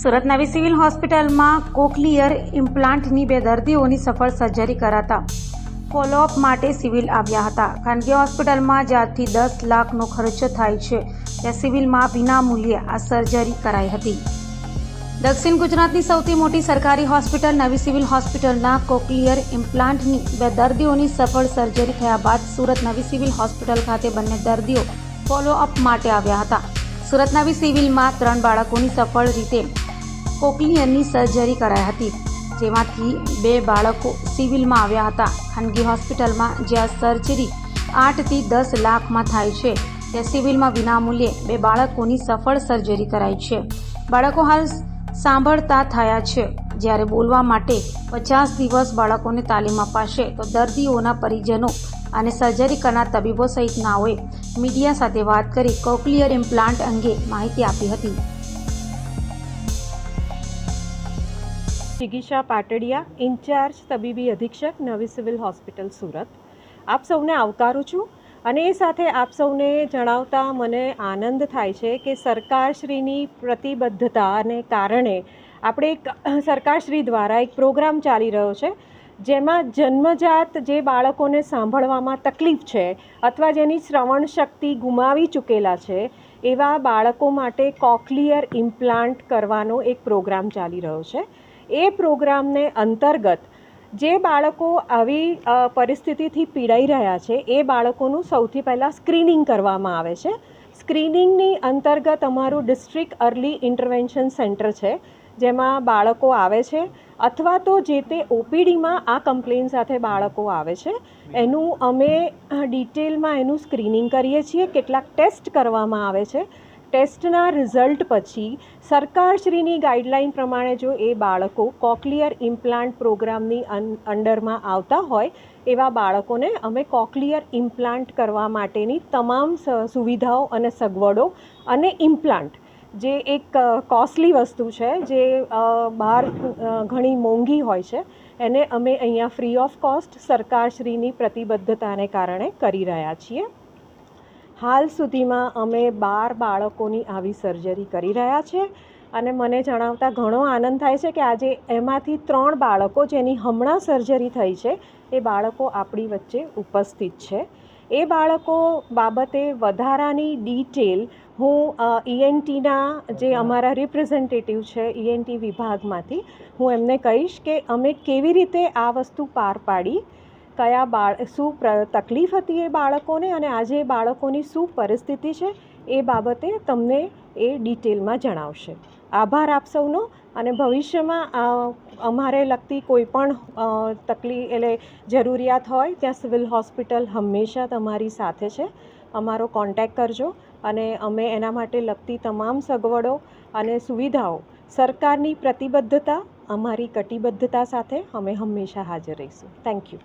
સુરત નવી સિવિલ હોસ્પિટલમાં કોકલિયર ઇમ્પ્લાન્ટની બે દર્દીઓની સફળ સર્જરી કરાતા ફોલોઅપ માટે સિવિલ આવ્યા હતા. ખાનગી હોસ્પિટલમાં જ્યાંથી દસ લાખનો ખર્ચ થાય છે, ત્યાં સિવિલમાં વિનામૂલ્યે આ સર્જરી કરાઈ હતી. દક્ષિણ ગુજરાતની સૌથી મોટી સરકારી હોસ્પિટલ નવી સિવિલ હોસ્પિટલના કોકલિયર ઇમ્પ્લાન્ટની બે દર્દીઓની સફળ સર્જરી થયા બાદ સુરત નવી સિવિલ હોસ્પિટલ ખાતે બંને દર્દીઓ ફોલોઅપ માટે આવ્યા હતા. સુરત નવી સિવિલમાં ત્રણ બાળકોની સફળ રીતે કોકલિયરની સર્જરી કરાઈ હતી, જેમાંથી બે બાળકો સિવિલમાં આવ્યા હતા. ખાનગી હોસ્પિટલમાં જ્યાં સર્જરી આઠથી દસ લાખમાં થાય છે, ત્યાં સિવિલમાં વિનામૂલ્યે બે બાળકોની સફળ સર્જરી કરાઈ છે. બાળકો હાલ સાંભળતા થયા છે, જ્યારે બોલવા માટે પચાસ દિવસ બાળકોને તાલીમ અપાશે, તો દર્દીઓના પરિજનો અને સર્જરી કરનાર તબીબો સહિતનાઓએ મીડિયા સાથે વાત કરી કોકલિયર ઇમ્પ્લાન્ટ અંગે માહિતી આપી હતી. જિગીશા પાટડિયા, ઇન્ચાર્જ તબીબી અધિક્ષક, નવી સિવિલ હોસ્પિટલ સુરત. આપ સૌને આવકારું છું અને એ સાથે આપ સૌને જણાવતા મને આનંદ થાય છે કે સરકારશ્રીની પ્રતિબદ્ધતાને કારણે આપણે એક સરકારશ્રી દ્વારા એક પ્રોગ્રામ ચાલી રહ્યો છે, જેમાં જન્મજાત જે બાળકોને સાંભળવામાં તકલીફ છે અથવા જેની શ્રવણ શક્તિ ગુમાવી ચૂકેલા છે, એવા બાળકો માટે કોકલિયર ઇમ્પ્લાન્ટ કરવાનો એક પ્રોગ્રામ ચાલી રહ્યો છે. એ પ્રોગ્રામને અંતર્ગત જે બાળકો આવી પરિસ્થિતિથી પીડાઈ રહ્યા છે, એ બાળકોનું સૌથી પહેલાં સ્ક્રીનિંગ કરવામાં આવે છે. સ્ક્રીનિંગની અંતર્ગત અમારું ડિસ્ટ્રિક્ટ અર્લી ઇન્ટરવેન્શન સેન્ટર છે, જેમાં બાળકો આવે છે, અથવા તો જે તે ઓપીડીમાં આ કમ્પ્લેન સાથે બાળકો આવે છે, એનું અમે ડિટેલમાં એનું સ્ક્રીનિંગ કરીએ છીએ, કેટલાક ટેસ્ટ કરવામાં આવે છે ટેસ્ટના રિઝલ્ટ પછી સરકારશ્રીની ગાઈડલાઈન પ્રમાણે જો એ બાળકો કોકલિયર ઇમ્પ્લાન્ટ પ્રોગ્રામની અંડરમાં આવતા હોય, એવા બાળકોને અમે કોકલિયર ઇમ્પ્લાન્ટ કરવા માટેની તમામ સુવિધાઓ અને સગવડો અને ઇમ્પ્લાન્ટ, જે એક કોસ્ટલી વસ્તુ છે, જે બહાર ઘણી મોંઘી હોય છે, એને અમે અહીંયા ફ્રી ઓફ કોસ્ટ સરકારશ્રીની પ્રતિબદ્ધતાને કારણે કરી રહ્યા છીએ. હાલ સુધીમાં અમે બાર બાળકોની આવી સર્જરી કરી રહ્યા છે અને મને જણાવતા ઘણો આનંદ થાય છે કે આજે એમાંથી ત્રણ બાળકો જેની હમણાં સર્જરી થઈ છે, એ બાળકો આપણી વચ્ચે ઉપસ્થિત છે. એ બાળકો બાબતે વધારાની ડિટેલ હું ઈએનટીના જે અમારા રિપ્રેઝેન્ટેટિવ છે ઈએનટી વિભાગમાંથી, હું એમને કહીશ કે અમે કેવી રીતે આ વસ્તુ પાર પાડી કયા બાળ, શું તકલીફ હતી એ બાળકોને અને આજે એ બાળકોની શું પરિસ્થિતિ છે એ બાબતે તમને એ ડિટેલમાં જણાવશે. આભાર આપ સૌનો અને ભવિષ્યમાં અમારે લગતી કોઈ પણ તકલીફ એટલે જરૂરિયાત હોય ત્યાં સિવિલ હોસ્પિટલ હંમેશા તમારી સાથે છે. અમારો કોન્ટેક્ટ કરજો અને અમે એના માટે લગતી તમામ સગવડો અને સુવિધાઓ, સરકારની પ્રતિબદ્ધતા, અમારી કટિબદ્ધતા સાથે અમે હંમેશા હાજર રહીશું. Thank you